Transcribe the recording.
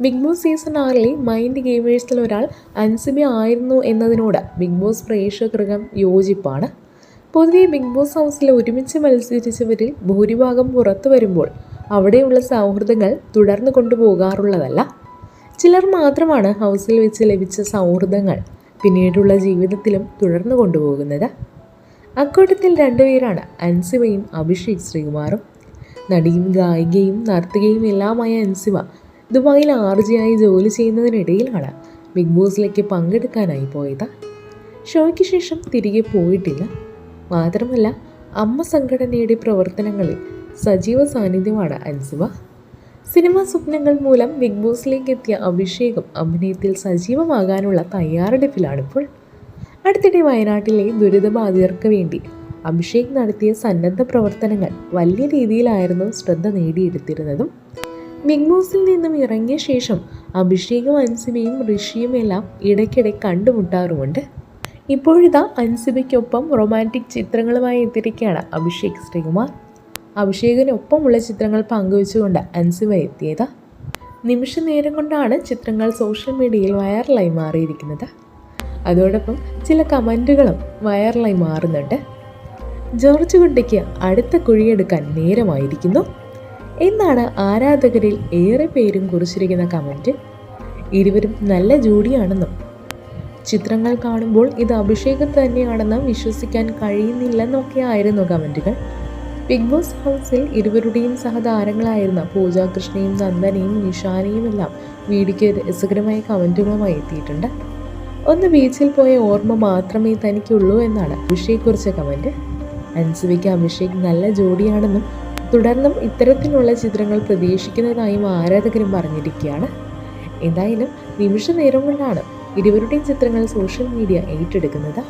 Big boss season ആറിലെ mind ഗെയിമേഴ്സിൽ ഒരാൾ അൻസിബി ആയിരുന്നു എന്നതിനോട് ബിഗ് ബോസ് പ്രേക്ഷകൃഗം യോജിപ്പാണ്. പൊതുവെ ബിഗ് ബോസ് ഹൗസിൽ ഒരുമിച്ച് മത്സരിച്ചവരിൽ ഭൂരിഭാഗം പുറത്തു വരുമ്പോൾ അവിടെയുള്ള സൗഹൃദങ്ങൾ തുടർന്നു കൊണ്ടുപോകാറുള്ളതല്ല. ചിലർ മാത്രമാണ് ഹൗസിൽ വെച്ച് ലഭിച്ച സൗഹൃദങ്ങൾ പിന്നീടുള്ള ജീവിതത്തിലും തുടർന്നു കൊണ്ടുപോകുന്നത്. അക്കൂട്ടത്തിൽ രണ്ടുപേരാണ് അൻസിബയും അഭിഷേക് ശ്രീകുമാറും. നടിയും ഗായികയും നർത്തകയും എല്ലാമായ അൻസിബ ദുബായിൽ ആയി ജോലി ചെയ്യുന്നതിനിടയിലാണ് ബിഗ് ബോസിലേക്ക് പങ്കെടുക്കാനായി പോയത്. ഷോയ്ക്ക് ശേഷം തിരികെ പോയിട്ടില്ല. മാത്രമല്ല അമ്മ സംഘടനയുടെ പ്രവർത്തനങ്ങളിൽ സജീവ സാന്നിധ്യമാണ് അൻസിബ സിനിമാ സ്വപ്നങ്ങൾ മൂലം ബിഗ് ബോസിലേക്ക് എത്തിയ അഭിഷേകം അഭിനയത്തിൽ സജീവമാകാനുള്ള തയ്യാറെടുപ്പിലാണിപ്പോൾ അടുത്തിടെ വയനാട്ടിലെ ദുരിതബാധിതർക്ക് വേണ്ടി അഭിഷേക് നടത്തിയ സന്നദ്ധ പ്രവർത്തനങ്ങൾ വലിയ രീതിയിലായിരുന്നു ശ്രദ്ധ നേടിയെടുത്തിരുന്നതും ബിഗ് ബോസിൽ നിന്നും ഇറങ്ങിയ ശേഷം അഭിഷേകും അൻസിബയും ഋഷിയും എല്ലാം ഇടയ്ക്കിടെ കണ്ടുമുട്ടാറുമുണ്ട്. ഇപ്പോഴിതാ അൻസിബയ്ക്കൊപ്പം റൊമാന്റിക് ചിത്രങ്ങളുമായി എത്തിയിരിക്കുകയാണ് അഭിഷേക് ശ്രീകുമാർ. അഭിഷേകിനൊപ്പമുള്ള ചിത്രങ്ങൾ പങ്കുവെച്ചുകൊണ്ട് അൻസിബ എത്തിയത്. നിമിഷ നേരം കൊണ്ടാണ് ചിത്രങ്ങൾ സോഷ്യൽ മീഡിയയിൽ വൈറലായി മാറിയിരിക്കുന്നത്. അതോടൊപ്പം ചില കമന്റുകളും വൈറലായി മാറുന്നുണ്ട്. ജോർജ് കുട്ടിക്ക് അടുത്ത കുഴിയെടുക്കാൻ നേരമായിരിക്കുന്നു. എന്നാണ് ആരാധകരിൽ ഏറെ പേരും കുറിച്ചിരിക്കുന്ന കമന്റ് ഇരുവരും നല്ല ജോഡിയാണെന്നും. ചിത്രങ്ങൾ കാണുമ്പോൾ ഇത് അഭിഷേകം തന്നെയാണെന്ന് വിശ്വസിക്കാൻ കഴിയുന്നില്ലെന്നൊക്കെ ആയിരുന്നു കമന്റുകൾ ബിഗ് ബോസ് ഹൗസിൽ ഇരുവരുടെയും സഹതാരങ്ങളായിരുന്ന പൂജ കൃഷ്ണയും നന്ദനയും നിഷാനയും എല്ലാം വീടിക്ക് രസകരമായ കമന്റുകളുമായി എത്തിയിട്ടുണ്ട്. ഒന്ന് ബീച്ചിൽ പോയ ഓർമ്മ മാത്രമേ തനിക്കുള്ളൂ എന്നാണ് അഭിഷേക് കുറിച്ച കമന്റ് അൻസുവിക്ക് അഭിഷേക് നല്ല ജോഡിയാണെന്നും തുടർന്നും ഇത്തരത്തിലുള്ള ചിത്രങ്ങൾ പ്രതീക്ഷിക്കുന്നതായും ആരാധകരും പറഞ്ഞിരിക്കുകയാണ്. എന്തായാലും നിമിഷ നേരം കൊണ്ടാണ് ഇരുവരുടെയും ചിത്രങ്ങൾ സോഷ്യൽ മീഡിയ ഏറ്റെടുക്കുന്നത്.